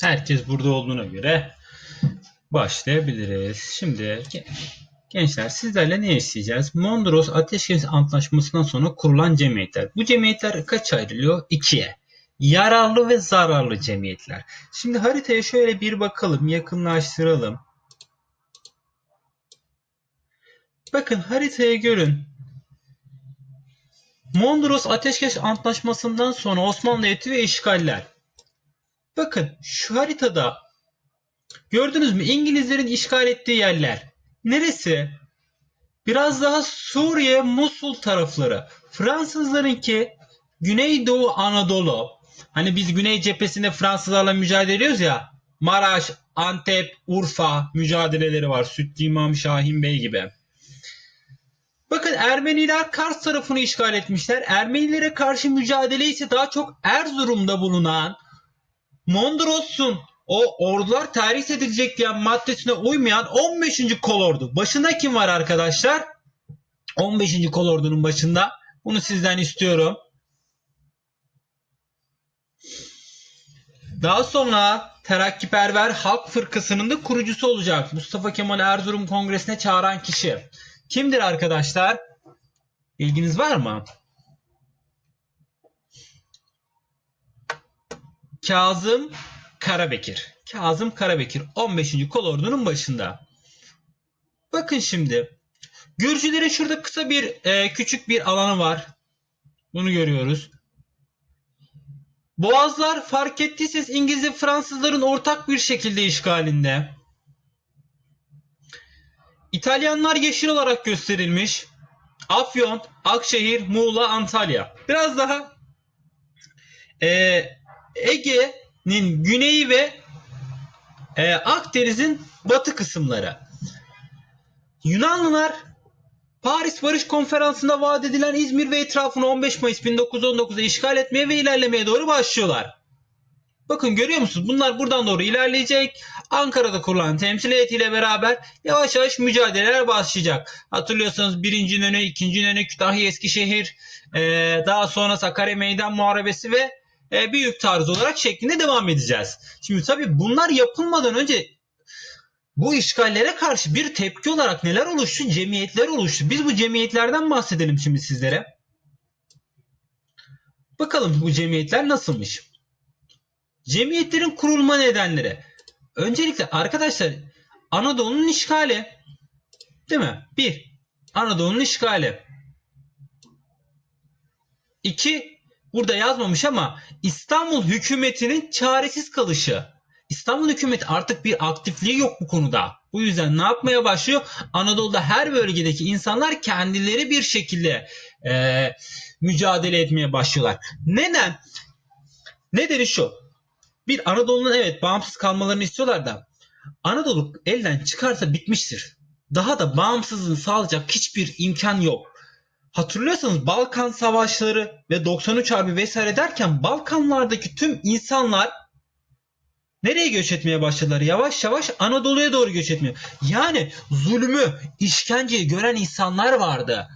Herkes burada olduğuna göre başlayabiliriz. Şimdi ge- gençler sizlerle ne isteyeceğiz? Mondros Ateşkes Antlaşması'ndan sonra kurulan cemiyetler. Bu cemiyetler kaç ayrılıyor? İkiye. Yararlı ve zararlı cemiyetler. Şimdi haritaya şöyle bir bakalım, yakınlaştıralım. Bakın haritaya görün. Mondros Ateşkes Antlaşması'ndan sonra Osmanlı Devleti ve işgaller. Bakın şu haritada gördünüz mü İngilizlerin işgal ettiği yerler. Neresi? Biraz daha Suriye, Musul tarafları. Fransızlarınki Güneydoğu Anadolu. Hani biz Güney cephesinde Fransızlarla mücadele ediyoruz ya. Maraş, Antep, Urfa mücadeleleri var. Sütlü İmam Şahin Bey gibi. Bakın Ermeniler Kars tarafını işgal etmişler. Ermenilere karşı mücadele ise daha çok Erzurum'da bulunan Mondros'un o ordular terhis edilecek diyen maddesine uymayan 15. kolordu. Başında kim var arkadaşlar? 15. kolordunun başında. Bunu sizden istiyorum. Daha sonra Terakkiperver Halk Fırkası'nın da kurucusu olacak. Mustafa Kemal Erzurum Kongresi'ne çağıran kişi. Kimdir arkadaşlar? Bilginiz var mı? Kazım Karabekir. Kazım Karabekir 15. kolordunun başında. Bakın şimdi. Gürcülerin şurada kısa bir e, küçük bir alanı var. Bunu görüyoruz. Boğazlar fark ettiyseniz İngiliz ve Fransızların ortak bir şekilde işgalinde. İtalyanlar yeşil olarak gösterilmiş. Afyon, Akşehir, Muğla, Antalya. Biraz daha e, Ege'nin güneyi ve e, Akdeniz'in batı kısımları. Yunanlılar Paris Barış Konferansı'nda vaat edilen İzmir ve etrafını 15 Mayıs 1919'da işgal etmeye ve ilerlemeye doğru başlıyorlar. Bakın görüyor musunuz? Bunlar buradan doğru ilerleyecek. Ankara'da kurulan temsil heyetiyle beraber yavaş yavaş mücadeleler başlayacak. Hatırlıyorsanız 1. İnönü, 2. İnönü, Kütahya, Eskişehir, eee, daha sonra Sakarya Meydan Muharebesi ve eee, büyük taarruz olarak şeklinde devam edeceğiz. Şimdi tabii bunlar yapılmadan önce bu işgallere karşı bir tepki olarak neler oluştu? Cemiyetler oluştu. Biz bu cemiyetlerden bahsedelim şimdi sizlere. Bakalım bu cemiyetler nasılmış? Cemiyetlerin kurulma nedenleri. Öncelikle arkadaşlar Anadolu'nun işgali. Değil mi? Bir, Anadolu'nun işgali. İki, burada yazmamış ama İstanbul hükümetinin çaresiz kalışı. İstanbul hükümeti artık bir aktifliği yok bu konuda. Bu yüzden ne yapmaya başlıyor? Anadolu'da her bölgedeki insanlar kendileri bir şekilde eee, mücadele etmeye başlıyorlar. Neden? Nedeni şu. Bir Anadolu'nun evet bağımsız kalmalarını istiyorlar da Anadolu elden çıkarsa bitmiştir. Daha da bağımsızlığını sağlayacak hiçbir imkan yok. Hatırlıyorsanız Balkan savaşları ve 93 Harbi vesaire derken Balkanlardaki tüm insanlar nereye göç etmeye başladılar? Yavaş yavaş Anadolu'ya doğru göç etmeye. Yani zulmü, işkenceyi gören insanlar vardı.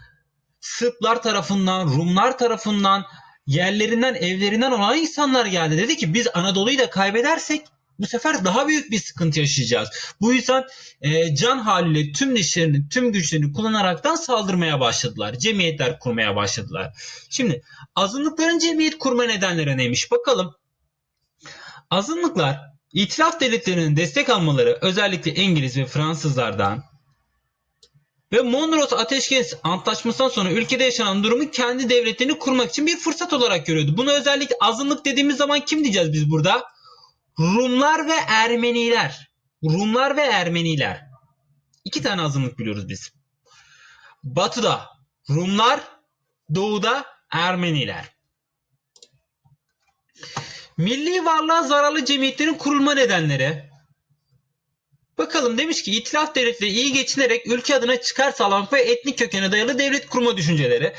Sırplar tarafından, Rumlar tarafından, yerlerinden, evlerinden olan insanlar geldi. Dedi ki biz Anadolu'yu da kaybedersek bu sefer daha büyük bir sıkıntı yaşayacağız. Bu yüzden e, can haliyle tüm dişlerini, tüm güçlerini kullanaraktan saldırmaya başladılar. Cemiyetler kurmaya başladılar. Şimdi azınlıkların cemiyet kurma nedenleri neymiş? Bakalım. Azınlıklar İtilaf devletlerinin destek almaları özellikle İngiliz ve Fransızlardan ve Mondros Ateşkes Antlaşması'ndan sonra ülkede yaşanan durumu kendi devletlerini kurmak için bir fırsat olarak görüyordu. Bunu özellikle azınlık dediğimiz zaman kim diyeceğiz biz burada? Rumlar ve Ermeniler. Rumlar ve Ermeniler. İki tane azınlık biliyoruz biz. Batıda Rumlar, doğuda Ermeniler. Milli varlığa zararlı cemiyetlerin kurulma nedenleri. Bakalım demiş ki itilaf devletleri iyi geçinerek ülke adına çıkar sağlamak ve etnik kökene dayalı devlet kurma düşünceleri.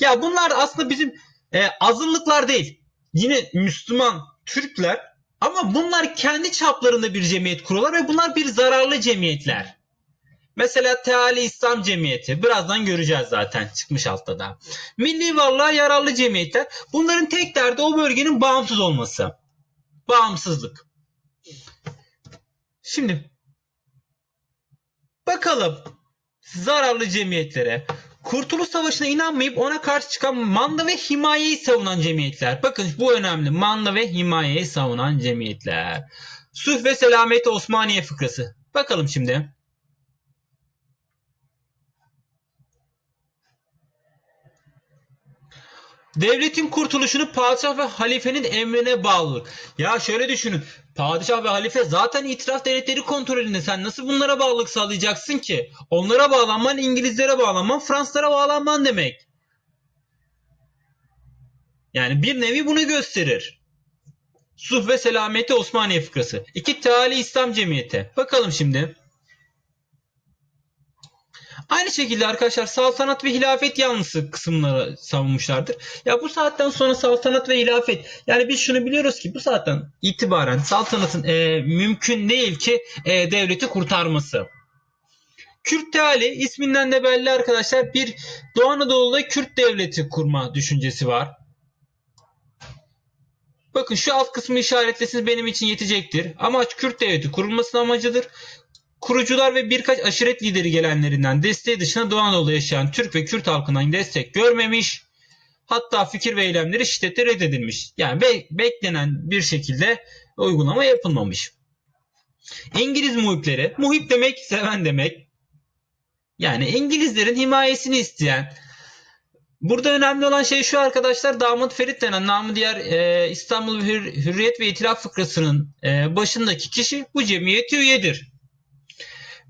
Ya bunlar da aslında bizim e, azınlıklar değil. Yine Müslüman Türkler ama bunlar kendi çaplarında bir cemiyet kuruyorlar ve bunlar bir zararlı cemiyetler. Mesela Teali İslam Cemiyeti. Birazdan göreceğiz zaten çıkmış altta da. Milli varlığa yararlı cemiyetler. Bunların tek derdi o bölgenin bağımsız olması. Bağımsızlık. Şimdi bakalım zararlı cemiyetlere. Kurtuluş Savaşı'na inanmayıp ona karşı çıkan manda ve himayeyi savunan cemiyetler. Bakın bu önemli. Manda ve himayeyi savunan cemiyetler. Sulh ve Selamet Osmaniye fıkrası. Bakalım şimdi. Devletin kurtuluşunu padişah ve halifenin emrine bağlılık. Ya şöyle düşünün. Padişah ve halife zaten itiraf devletleri kontrolünde. Sen nasıl bunlara bağlılık sağlayacaksın ki? Onlara bağlanman İngilizlere bağlanman Fransızlara bağlanman demek. Yani bir nevi bunu gösterir. Sulh ve Selameti Osmaniye fıkrası. İki Teali İslam Cemiyeti. Bakalım şimdi. Aynı şekilde arkadaşlar saltanat ve hilafet yanlısı kısımları savunmuşlardır. Ya bu saatten sonra saltanat ve hilafet yani biz şunu biliyoruz ki bu saatten itibaren saltanatın e, mümkün değil ki e, devleti kurtarması. Kürt Teali isminden de belli arkadaşlar bir Doğu Anadolu'da Kürt devleti kurma düşüncesi var. Bakın şu alt kısmı işaretlesiniz benim için yetecektir. Amaç Kürt devleti kurulmasının amacıdır kurucular ve birkaç aşiret lideri gelenlerinden desteği dışında Doğu Anadolu'da yaşayan Türk ve Kürt halkından destek görmemiş. Hatta fikir ve eylemleri şiddetle reddedilmiş. Yani be- beklenen bir şekilde uygulama yapılmamış. İngiliz muhipleri, muhip demek seven demek. Yani İngilizlerin himayesini isteyen. Burada önemli olan şey şu arkadaşlar Damat Ferit denen namı diğer e, İstanbul Hür- Hürriyet ve İtilaf Fıkrası'nın e, başındaki kişi bu cemiyete üyedir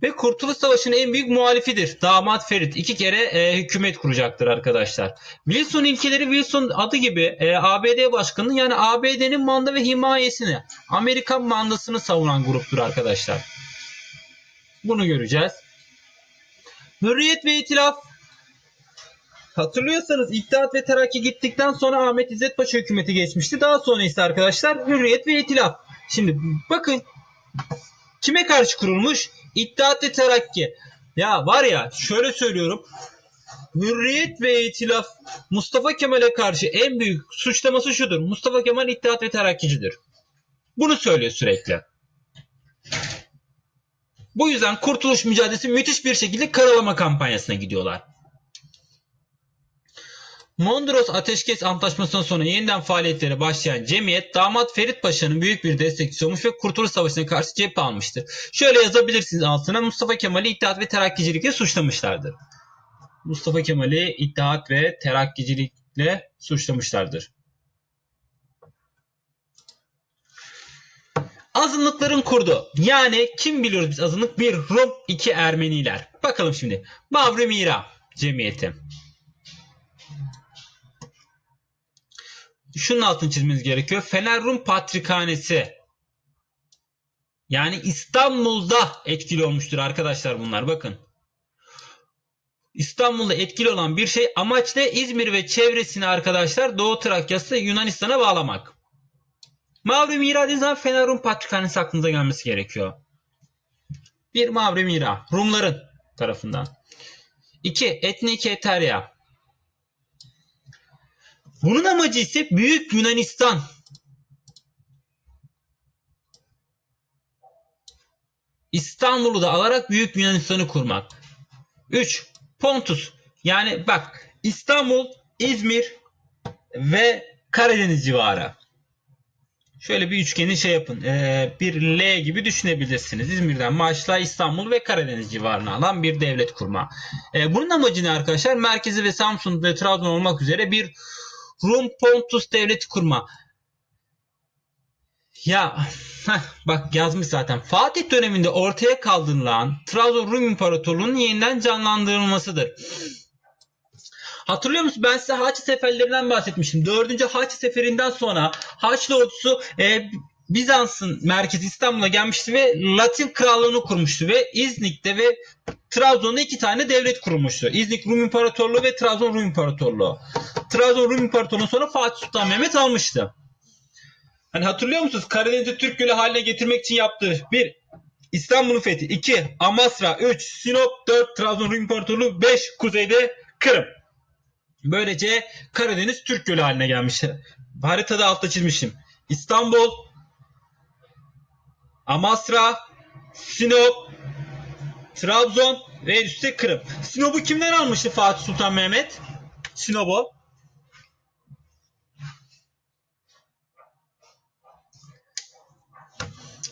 ve Kurtuluş Savaşı'nın en büyük muhalifidir. Damat Ferit iki kere e, hükümet kuracaktır arkadaşlar. Wilson ilkeleri Wilson adı gibi e, ABD başkanının yani ABD'nin manda ve himayesini Amerikan mandasını savunan gruptur arkadaşlar. Bunu göreceğiz. Hürriyet ve İtilaf Hatırlıyorsanız İttihat ve Terakki gittikten sonra Ahmet İzzet Paşa hükümeti geçmişti. Daha sonra ise arkadaşlar Hürriyet ve İtilaf. Şimdi bakın kime karşı kurulmuş? İttihat ve Terakki. Ya var ya şöyle söylüyorum. Hürriyet ve İtilaf Mustafa Kemal'e karşı en büyük suçlaması şudur. Mustafa Kemal İttihat ve Terakkicidir. Bunu söylüyor sürekli. Bu yüzden kurtuluş mücadelesi müthiş bir şekilde karalama kampanyasına gidiyorlar. Mondros Ateşkes Antlaşması'ndan sonra yeniden faaliyetlere başlayan cemiyet damat Ferit Paşa'nın büyük bir destekçisi olmuş ve Kurtuluş Savaşı'na karşı cephe almıştır. Şöyle yazabilirsiniz altına Mustafa Kemal'i İttihat ve Terakkicilikle suçlamışlardır. Mustafa Kemal'i İttihat ve Terakkicilikle suçlamışlardır. Azınlıkların kurdu. Yani kim biliyoruz biz azınlık? Bir Rum, iki Ermeniler. Bakalım şimdi. Mavri Mira cemiyeti. Şunun altını çizmeniz gerekiyor. Fener Rum Patrikhanesi. Yani İstanbul'da etkili olmuştur arkadaşlar bunlar bakın. İstanbul'da etkili olan bir şey amaç ne? İzmir ve çevresini arkadaşlar Doğu Trakya'sı Yunanistan'a bağlamak. Mavri Mira dediğiniz zaman Fener Rum Patrikhanesi aklınıza gelmesi gerekiyor. Bir Mavri Mira. Rumların tarafından. İki Etnik Eterya. Bunun amacı ise Büyük Yunanistan. İstanbul'u da alarak Büyük Yunanistan'ı kurmak. 3. Pontus. Yani bak İstanbul, İzmir ve Karadeniz civarı. Şöyle bir üçgeni şey yapın. Ee, bir L gibi düşünebilirsiniz. İzmir'den başla İstanbul ve Karadeniz civarına alan bir devlet kurma. Ee, bunun amacı ne arkadaşlar? Merkezi ve Samsun ve Trabzon olmak üzere bir Rum Pontus devleti kurma. Ya heh, bak yazmış zaten. Fatih döneminde ortaya kaldırılan Trabzon Rum İmparatorluğu'nun yeniden canlandırılmasıdır. Hatırlıyor musun? Ben size Haçlı seferlerinden bahsetmiştim. Dördüncü Haçlı seferinden sonra Haçlı ordusu e, Bizans'ın merkezi İstanbul'a gelmişti ve Latin krallığını kurmuştu ve İznik'te ve Trabzon'da iki tane devlet kurulmuştu. İznik Rum İmparatorluğu ve Trabzon Rum İmparatorluğu. Trabzon Rum İmparatorluğu sonra Fatih Sultan Mehmet almıştı. Hani hatırlıyor musunuz? Karadeniz'i Türk Gölü haline getirmek için yaptığı bir İstanbul'un fethi, 2 Amasra, 3 Sinop, 4 Trabzon Rum İmparatorluğu, 5 kuzeyde Kırım. Böylece Karadeniz Türk Gölü haline gelmiş. Haritada altta çizmişim. İstanbul, Amasra, Sinop, Trabzon ve üstte Kırım. Sinop'u kimden almıştı Fatih Sultan Mehmet? Sinop'u.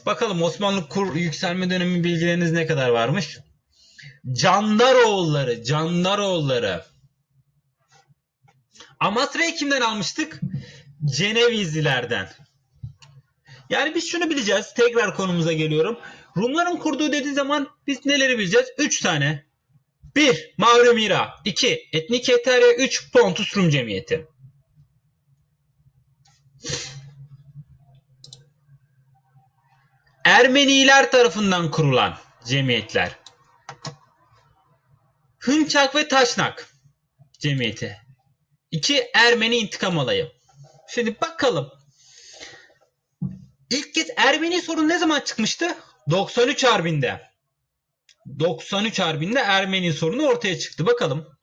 Bakalım Osmanlı kur yükselme dönemi bilgileriniz ne kadar varmış? Candaroğulları, Candaroğulları. Amasra'yı kimden almıştık? Cenevizlilerden. Yani biz şunu bileceğiz. Tekrar konumuza geliyorum. Rumların kurduğu dediği zaman biz neleri bileceğiz? 3 tane. 1. Mavremira. 2. Etnik Eterya. 3. Pontus Rum Cemiyeti. Ermeniler tarafından kurulan cemiyetler. Hınçak ve Taşnak Cemiyeti. 2. Ermeni intikam alayı. Şimdi bakalım. İlk kez Ermeni sorunu ne zaman çıkmıştı? 93 Harbi'nde. 93 Harbi'nde Ermeni sorunu ortaya çıktı. Bakalım.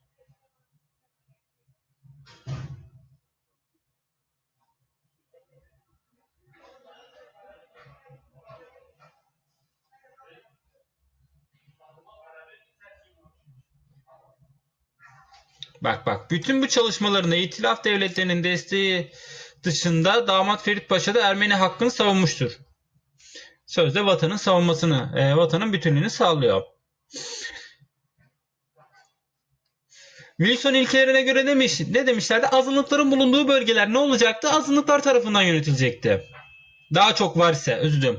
Bak bak bütün bu çalışmalarında İtilaf devletlerinin desteği dışında damat Ferit Paşa da Ermeni hakkını savunmuştur. Sözde vatanın savunmasını, e, vatanın bütünlüğünü sağlıyor. Wilson ilkelerine göre demiş, ne demişlerdi? Azınlıkların bulunduğu bölgeler ne olacaktı? Azınlıklar tarafından yönetilecekti. Daha çok var ise, özür.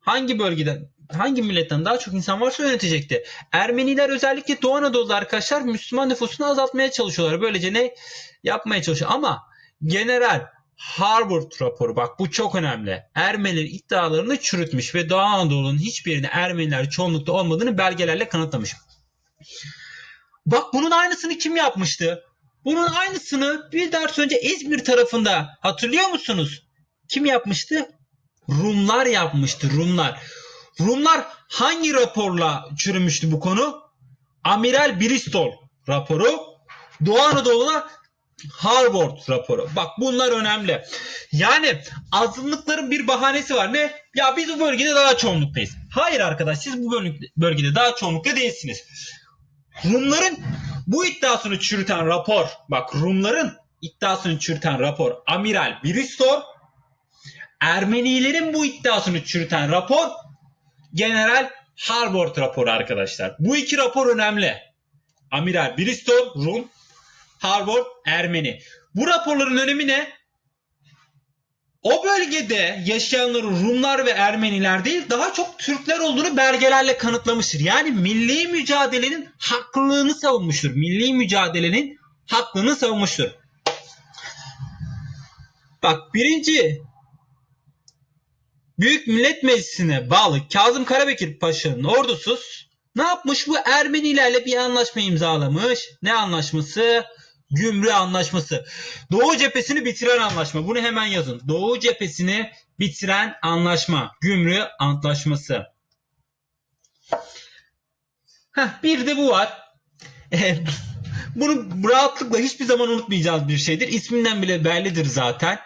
Hangi bölgeden, hangi milletten daha çok insan varsa yönetecekti. Ermeniler özellikle Doğu Anadolu'da arkadaşlar Müslüman nüfusunu azaltmaya çalışıyorlar. Böylece ne yapmaya çalışıyor? Ama General Harvard raporu bak bu çok önemli. Ermeniler iddialarını çürütmüş ve Doğu Anadolu'nun hiçbirinde Ermeniler çoğunlukta olmadığını belgelerle kanıtlamış. Bak bunun aynısını kim yapmıştı? Bunun aynısını bir ders önce İzmir tarafında hatırlıyor musunuz? Kim yapmıştı? Rumlar yapmıştı Rumlar. Rumlar hangi raporla çürümüştü bu konu? Amiral Bristol raporu. Doğu Anadolu'na Harvard raporu. Bak bunlar önemli. Yani azınlıkların bir bahanesi var. Ne? Ya biz bu bölgede daha çoğunluktayız. Hayır arkadaş siz bu bölgede daha çoğunlukta değilsiniz. Rumların bu iddiasını çürüten rapor. Bak Rumların iddiasını çürüten rapor. Amiral Bristol. Ermenilerin bu iddiasını çürüten rapor. General Harvard raporu arkadaşlar. Bu iki rapor önemli. Amiral Bristol Rum, Harvard Ermeni. Bu raporların önemi ne? O bölgede yaşayanların Rumlar ve Ermeniler değil daha çok Türkler olduğunu belgelerle kanıtlamıştır. Yani milli mücadelenin haklılığını savunmuştur. Milli mücadelenin haklılığını savunmuştur. Bak birinci Büyük Millet Meclisi'ne bağlı Kazım Karabekir Paşa'nın ordusu ne yapmış? Bu Ermenilerle bir anlaşma imzalamış. Ne anlaşması? Gümrü Anlaşması. Doğu cephesini bitiren anlaşma. Bunu hemen yazın. Doğu cephesini bitiren anlaşma. Gümrü Antlaşması. Heh, bir de bu var. E, bunu rahatlıkla hiçbir zaman unutmayacağız bir şeydir. İsminden bile bellidir zaten.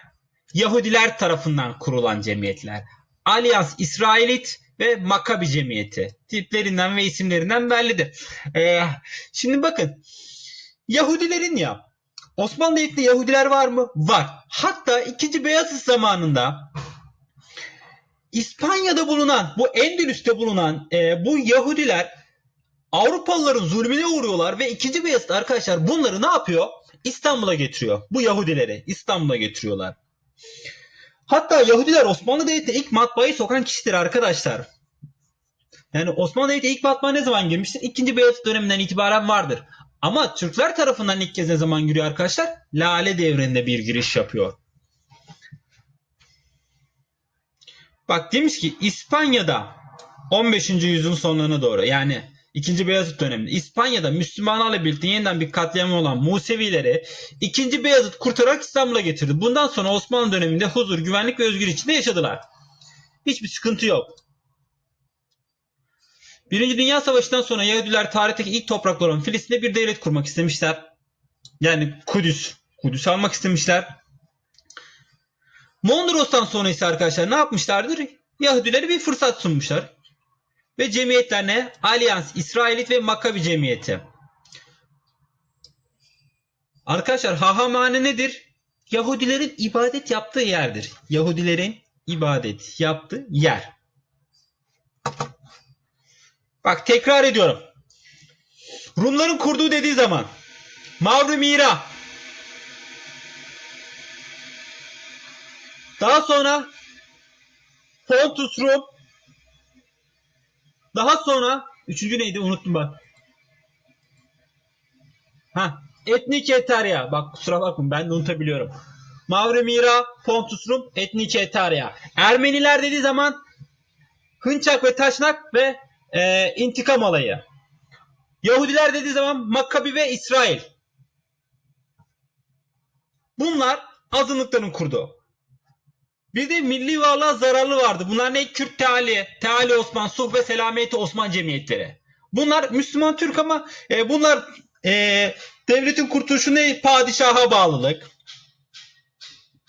Yahudiler tarafından kurulan cemiyetler. Alyans İsrailit ve Makabi Cemiyeti. Tiplerinden ve isimlerinden bellidir. Ee, şimdi bakın. Yahudilerin ya. Osmanlı Devleti'nde Yahudiler var mı? Var. Hatta 2. Beyazıt zamanında İspanya'da bulunan, bu Endülüs'te bulunan e, bu Yahudiler Avrupalıların zulmüne uğruyorlar ve 2. Beyazıt arkadaşlar bunları ne yapıyor? İstanbul'a getiriyor. Bu Yahudileri İstanbul'a getiriyorlar. Hatta Yahudiler Osmanlı Devleti'ne ilk matbaayı sokan kişidir arkadaşlar. Yani Osmanlı Devleti'ne ilk matbaa ne zaman girmiştir? İkinci Beyazıt döneminden itibaren vardır. Ama Türkler tarafından ilk kez ne zaman giriyor arkadaşlar? Lale devrinde bir giriş yapıyor. Bak demiş ki İspanya'da 15. yüzyılın sonlarına doğru yani 2. Beyazıt döneminde İspanya'da Müslümanlarla birlikte yeniden bir katliam olan Musevileri 2. Beyazıt kurtararak İstanbul'a getirdi. Bundan sonra Osmanlı döneminde huzur, güvenlik ve özgür içinde yaşadılar. Hiçbir sıkıntı yok. Birinci Dünya Savaşı'ndan sonra Yahudiler tarihteki ilk topraklar olan Filistin'de bir devlet kurmak istemişler. Yani Kudüs. Kudüs almak istemişler. Mondros'tan sonra ise arkadaşlar ne yapmışlardır? Yahudilere bir fırsat sunmuşlar. Ve cemiyetler ne? Alyans, İsrailit ve Makabi Cemiyeti. Arkadaşlar hahamane nedir? Yahudilerin ibadet yaptığı yerdir. Yahudilerin ibadet yaptığı yer. Bak tekrar ediyorum. Rumların kurduğu dediği zaman Mavri Mira daha sonra Pontus Rum daha sonra üçüncü neydi unuttum bak. Ha, Etnik Etarya. Bak kusura bakmayın ben de unutabiliyorum. Mavri Mira, Pontus Rum, Etnik Etarya. Ermeniler dediği zaman Hınçak ve Taşnak ve e, intikam alayı. Yahudiler dediği zaman Makkabi ve İsrail. Bunlar azınlıkların kurduğu. Bir de milli varlığa zararlı vardı. Bunlar ne? Kürt Teali, Teali Osman, Suh ve Selameti Osman cemiyetleri. Bunlar Müslüman Türk ama e, bunlar e, devletin kurtuluşu ne? Padişaha bağlılık.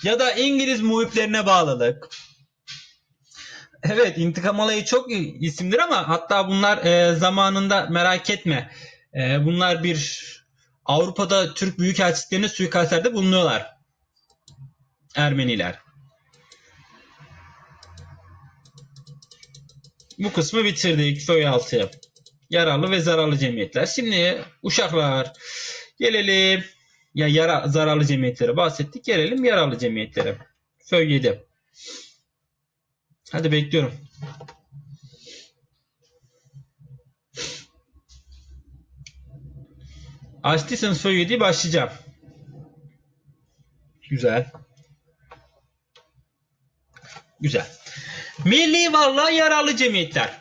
Ya da İngiliz muhiplerine bağlılık. Evet intikam alayı çok isimdir ama hatta bunlar e, zamanında merak etme. E, bunlar bir Avrupa'da Türk büyükelçiliklerine suikastlerde bulunuyorlar. Ermeniler. Bu kısmı bitirdik. Föy altı. Yararlı ve zararlı cemiyetler. Şimdi uşaklar gelelim. Ya yara, zararlı cemiyetlere bahsettik. Gelelim yararlı cemiyetlere. Föy 7. Hadi bekliyorum. Açtıysanız 7'yi başlayacağım. Güzel. Güzel. Milli varlığa yararlı cemiyetler.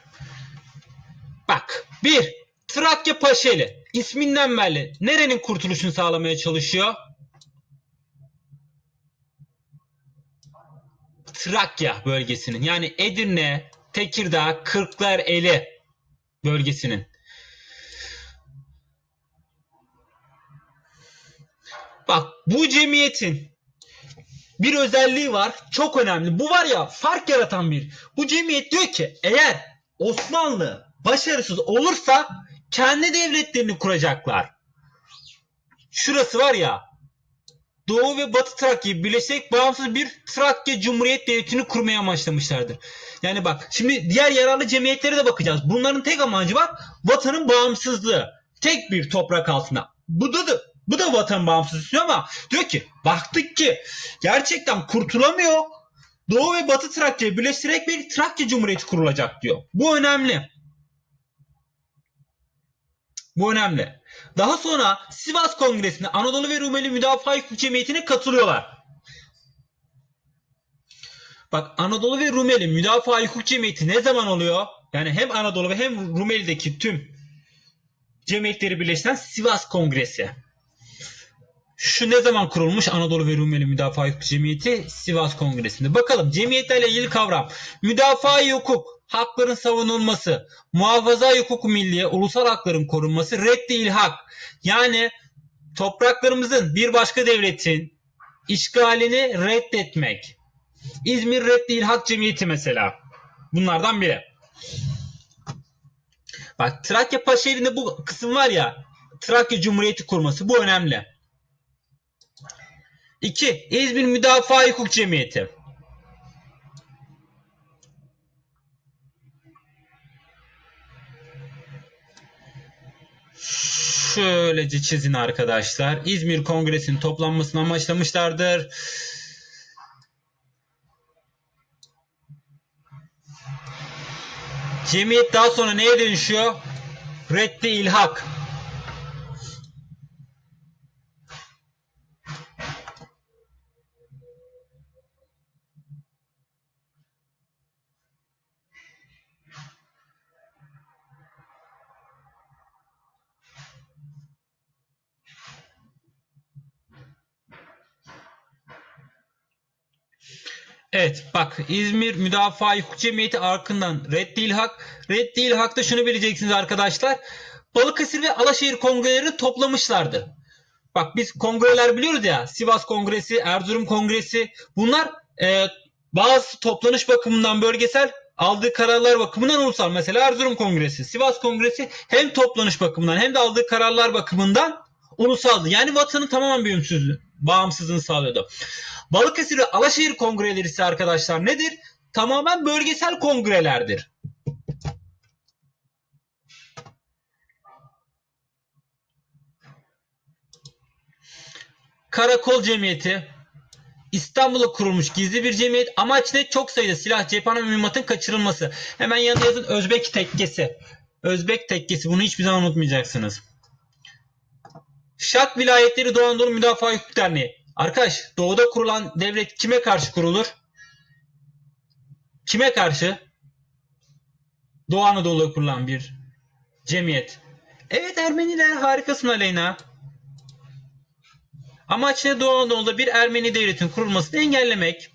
Bak. Bir. Trakya Paşeli. İsminden belli. Nerenin kurtuluşunu sağlamaya çalışıyor? Trakya bölgesinin. Yani Edirne, Tekirdağ, Kırklareli bölgesinin. Bak bu cemiyetin bir özelliği var. Çok önemli. Bu var ya fark yaratan bir. Bu cemiyet diyor ki eğer Osmanlı başarısız olursa kendi devletlerini kuracaklar. Şurası var ya Doğu ve Batı Trakya'yı birleştirerek bağımsız bir Trakya Cumhuriyet Devleti'ni kurmaya amaçlamışlardır. Yani bak şimdi diğer yararlı cemiyetlere de bakacağız. Bunların tek amacı var vatanın bağımsızlığı. Tek bir toprak altında. Bu da, da bu da vatan bağımsızlığı istiyor ama diyor ki baktık ki gerçekten kurtulamıyor. Doğu ve Batı Trakya'yı birleştirerek bir Trakya Cumhuriyeti kurulacak diyor. Bu önemli. Bu önemli. Daha sonra Sivas Kongresi'nde Anadolu ve Rumeli Müdafaa Cemiyeti'ne katılıyorlar. Bak Anadolu ve Rumeli Müdafaa Hukuk Cemiyeti ne zaman oluyor? Yani hem Anadolu ve hem Rumeli'deki tüm cemiyetleri birleştiren Sivas Kongresi. Şu ne zaman kurulmuş Anadolu ve Rumeli Müdafaa Hukuk Cemiyeti? Sivas Kongresi'nde. Bakalım cemiyetlerle ilgili kavram. Müdafaa hukuk, hakların savunulması, muhafaza hukuku milliye, ulusal hakların korunması, reddi ilhak. Yani topraklarımızın bir başka devletin işgalini reddetmek. İzmir Reddi İlhak Cemiyeti mesela. Bunlardan biri. Bak Trakya Paşaeli'nde bu kısım var ya Trakya Cumhuriyeti kurması bu önemli. 2. İzmir Müdafaa Hukuk Cemiyeti. Şöylece çizin arkadaşlar. İzmir Kongresi'nin toplanmasını amaçlamışlardır. Cemiyet daha sonra neye dönüşüyor? Reddi ilhak. Evet bak İzmir Müdafaa Hukuk Cemiyeti arkından Reddi İlhak. Reddi İlhak'ta şunu bileceksiniz arkadaşlar. Balıkesir ve Alaşehir kongrelerini toplamışlardı. Bak biz kongreler biliyoruz ya Sivas Kongresi, Erzurum Kongresi bunlar e, Bazı toplanış bakımından bölgesel, aldığı kararlar bakımından ulusal. Mesela Erzurum Kongresi, Sivas Kongresi hem toplanış bakımından hem de aldığı kararlar bakımından ulusaldı. Yani vatanın tamamen bağımsızlığı, bağımsızlığını sağlıyordu. Balıkesir ve Alaşehir kongreleri ise arkadaşlar nedir? Tamamen bölgesel kongrelerdir. Karakol Cemiyeti İstanbul'da kurulmuş gizli bir cemiyet. Amaç ne? Çok sayıda silah, cephane ve mühimmatın kaçırılması. Hemen yanına yazın Özbek Tekkesi. Özbek Tekkesi. Bunu hiçbir zaman unutmayacaksınız. Şak vilayetleri Doğu Anadolu Müdafaa Hukuk Derneği. Arkadaş doğuda kurulan devlet kime karşı kurulur? Kime karşı? Doğu Anadolu'da kurulan bir cemiyet. Evet Ermeniler harikasın Aleyna. Amaç ne Doğu Anadolu'da bir Ermeni devletin kurulmasını engellemek.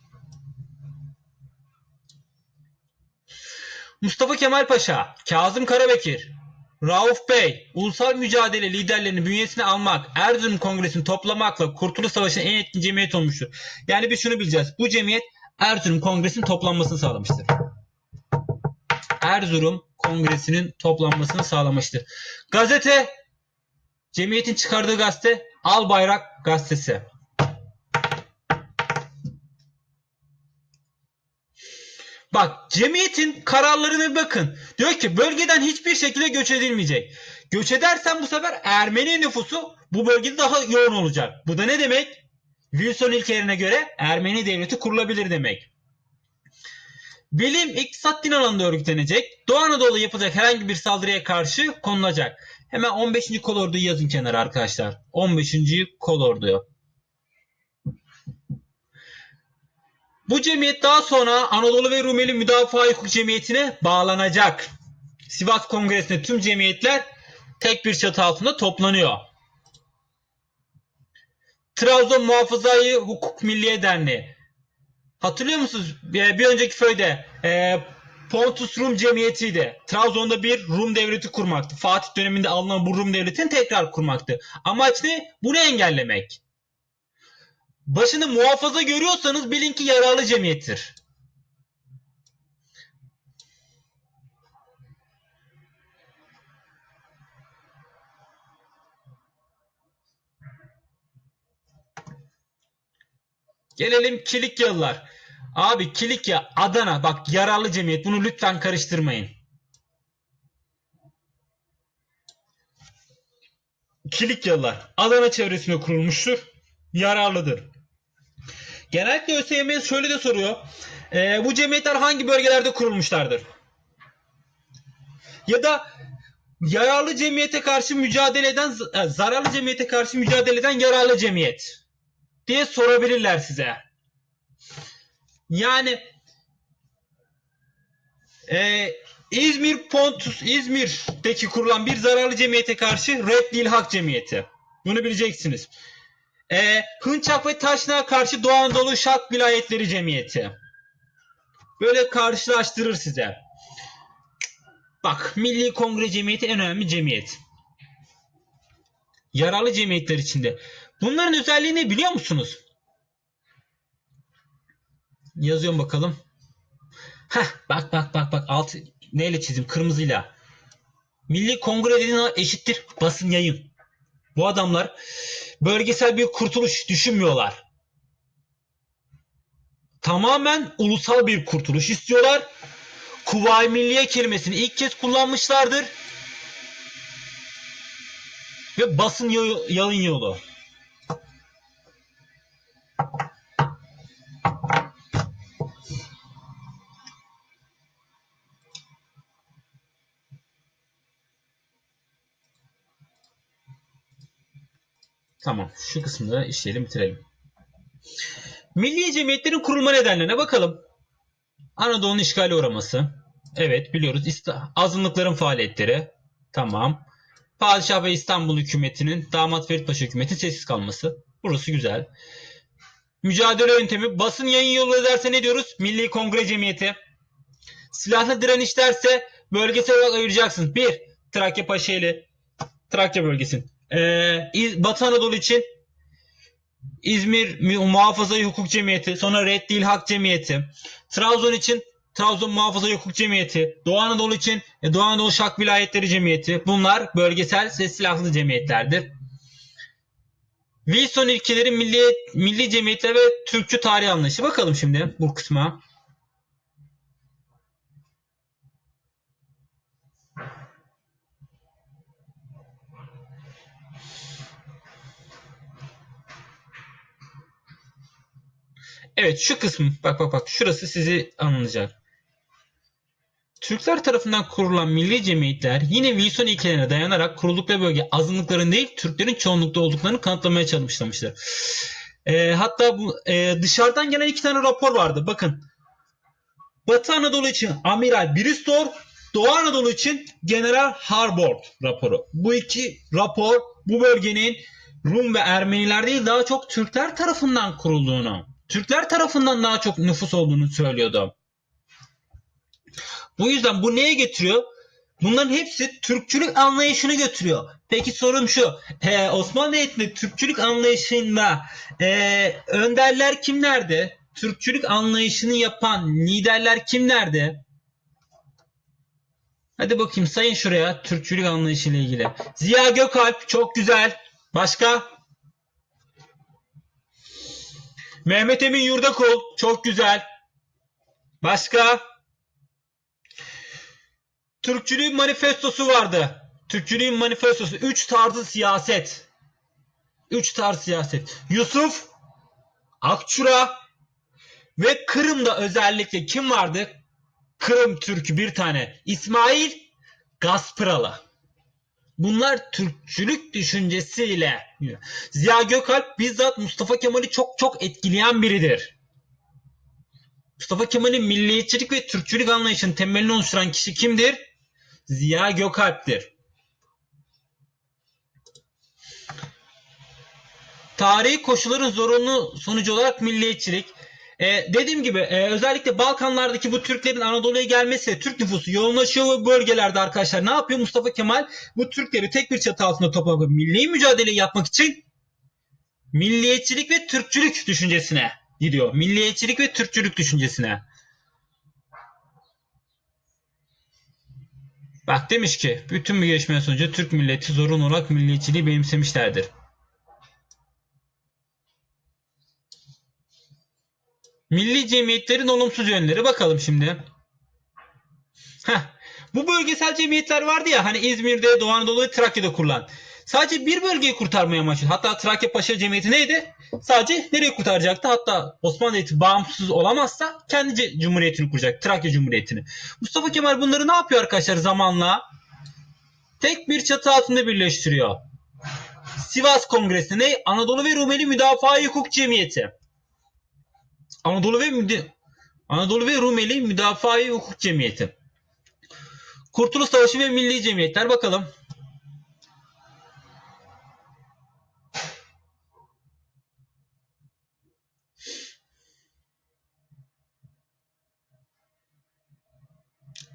Mustafa Kemal Paşa, Kazım Karabekir, Rauf Bey, ulusal mücadele liderlerini bünyesine almak, Erzurum Kongresi'ni toplamakla Kurtuluş Savaşı'nın en etkin cemiyet olmuştur. Yani biz şunu bileceğiz. Bu cemiyet Erzurum Kongresi'nin toplanmasını sağlamıştır. Erzurum Kongresi'nin toplanmasını sağlamıştır. Gazete, cemiyetin çıkardığı gazete Al Bayrak Gazetesi. Bak cemiyetin kararlarına bakın. Diyor ki bölgeden hiçbir şekilde göç edilmeyecek. Göç edersen bu sefer Ermeni nüfusu bu bölgede daha yoğun olacak. Bu da ne demek? Wilson ilkelerine göre Ermeni devleti kurulabilir demek. Bilim, iktisat din alanında örgütlenecek. Doğu Anadolu'da yapılacak herhangi bir saldırıya karşı konulacak. Hemen 15. kolorduyu yazın kenara arkadaşlar. 15. kolordu. Bu cemiyet daha sonra Anadolu ve Rumeli Müdafaa Hukuk Cemiyeti'ne bağlanacak. Sivas Kongresi'nde tüm cemiyetler tek bir çatı altında toplanıyor. Trabzon Muhafazayı Hukuk Milliye Derneği. Hatırlıyor musunuz? Bir, bir önceki föyde e, Pontus Rum Cemiyeti'ydi. Trabzon'da bir Rum devleti kurmaktı. Fatih döneminde alınan bu Rum devletini tekrar kurmaktı. Amaç ne? Bunu engellemek. Başını muhafaza görüyorsanız bilin ki yararlı cemiyettir. Gelelim Kilikyalılar. Abi Kilikya, Adana bak yararlı cemiyet. Bunu lütfen karıştırmayın. Kilikyalılar Adana çevresinde kurulmuştur. Yararlıdır. Genellikle ÖSYM şöyle de soruyor. Ee, bu cemiyetler hangi bölgelerde kurulmuşlardır? Ya da yararlı cemiyete karşı mücadele eden, e, zararlı cemiyete karşı mücadele eden yararlı cemiyet diye sorabilirler size. Yani e, İzmir Pontus İzmir'deki kurulan bir zararlı cemiyete karşı Red Hak Cemiyeti. Bunu bileceksiniz. E, Hınçak ve Taşnak'a karşı Doğu Anadolu Şak Vilayetleri Cemiyeti. Böyle karşılaştırır size. Bak Milli Kongre Cemiyeti en önemli cemiyet. Yararlı cemiyetler içinde. Bunların özelliği ne biliyor musunuz? Yazıyorum bakalım. Heh, bak bak bak bak alt neyle çizdim? Kırmızıyla. Milli Kongre dediğin eşittir basın yayın. Bu adamlar bölgesel bir kurtuluş düşünmüyorlar. Tamamen ulusal bir kurtuluş istiyorlar. Kuvayi Milliye kelimesini ilk kez kullanmışlardır. Ve basın yayın yolu. Tamam. Şu kısımda işleyelim bitirelim. Milli cemiyetlerin kurulma nedenlerine bakalım. Anadolu'nun işgali uğraması. Evet biliyoruz. Azınlıkların faaliyetleri. Tamam. Padişah ve İstanbul hükümetinin damat Ferit Paşa hükümeti sessiz kalması. Burası güzel. Mücadele yöntemi. Basın yayın yolu ederse ne diyoruz? Milli Kongre Cemiyeti. Silahlı direniş derse bölgesel olarak ayıracaksın. Bir, Trakya Paşaeli. Trakya bölgesi. Ee, Batı Anadolu için İzmir Mu- Muhafaza Hukuk Cemiyeti, sonra Reddil Hak Cemiyeti, Trabzon için Trabzon Muhafaza Hukuk Cemiyeti, Doğu Anadolu için e, Doğu Anadolu Şark Vilayetleri Cemiyeti. Bunlar bölgesel ve silahlı cemiyetlerdir. Wilson ilkeleri milli, milli cemiyetler ve Türkçü tarih anlayışı. Bakalım şimdi bu kısma. Evet şu kısım bak bak bak şurası sizi anlayacak. Türkler tarafından kurulan milli cemiyetler yine Wilson ilkelerine dayanarak kuruldukları bölge azınlıkların değil Türklerin çoğunlukta olduklarını kanıtlamaya çalışmışlar. Ee, hatta bu e, dışarıdan gelen iki tane rapor vardı. Bakın. Batı Anadolu için Amiral Bristor, Doğu Anadolu için General Harbord raporu. Bu iki rapor bu bölgenin Rum ve Ermeniler değil daha çok Türkler tarafından kurulduğunu, Türkler tarafından daha çok nüfus olduğunu söylüyordu. Bu yüzden bu neye getiriyor? Bunların hepsi Türkçülük anlayışını götürüyor. Peki sorum şu. Ee, Osmanlı Devleti'nde Türkçülük anlayışında ee, önderler kimlerdi? Türkçülük anlayışını yapan liderler kimlerdi? Hadi bakayım sayın şuraya Türkçülük anlayışı ile ilgili. Ziya Gökalp çok güzel. Başka? Mehmet Emin Yurdakul çok güzel. Başka? Türkçülüğün manifestosu vardı. Türkçülüğün manifestosu. Üç tarzı siyaset. Üç tarz siyaset. Yusuf, Akçura ve Kırım'da özellikle kim vardı? Kırım Türk'ü bir tane. İsmail Gaspıralı. Bunlar Türkçülük düşüncesiyle. Ziya Gökalp bizzat Mustafa Kemal'i çok çok etkileyen biridir. Mustafa Kemal'in milliyetçilik ve Türkçülük anlayışının temelini oluşturan kişi kimdir? Ziya Gökalp'tir. Tarihi koşulların zorunlu sonucu olarak milliyetçilik. Ee, dediğim gibi e, özellikle Balkanlardaki bu Türklerin Anadolu'ya gelmesi, Türk nüfusu yoğunlaşıyor ve bölgelerde arkadaşlar ne yapıyor Mustafa Kemal? Bu Türkleri tek bir çatı altında toplamak, milli mücadele yapmak için milliyetçilik ve Türkçülük düşüncesine gidiyor. Milliyetçilik ve Türkçülük düşüncesine. Bak demiş ki bütün bu gelişmeler sonucu Türk milleti zorunlu olarak milliyetçiliği benimsemişlerdir. Milli cemiyetlerin olumsuz yönleri bakalım şimdi. Heh, bu bölgesel cemiyetler vardı ya hani İzmir'de, Doğu Anadolu Trakya'da kurulan. Sadece bir bölgeyi kurtarmaya amaçlıyor. Hatta Trakya Paşa Cemiyeti neydi? Sadece nereye kurtaracaktı? Hatta Osmanlı Devleti bağımsız olamazsa kendi cumhuriyetini kuracak. Trakya Cumhuriyeti'ni. Mustafa Kemal bunları ne yapıyor arkadaşlar zamanla? Tek bir çatı altında birleştiriyor. Sivas Kongresi ne? Anadolu ve Rumeli Müdafaa Hukuk Cemiyeti. Anadolu ve Müde Anadolu ve Rumeli Müdafaa Hukuk Cemiyeti. Kurtuluş Savaşı ve Milli Cemiyetler bakalım.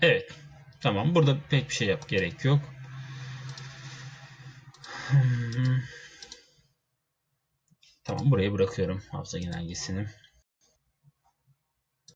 Evet. Tamam. Burada pek bir şey yap gerek yok. Hmm. Tamam buraya bırakıyorum hafıza genelgesini.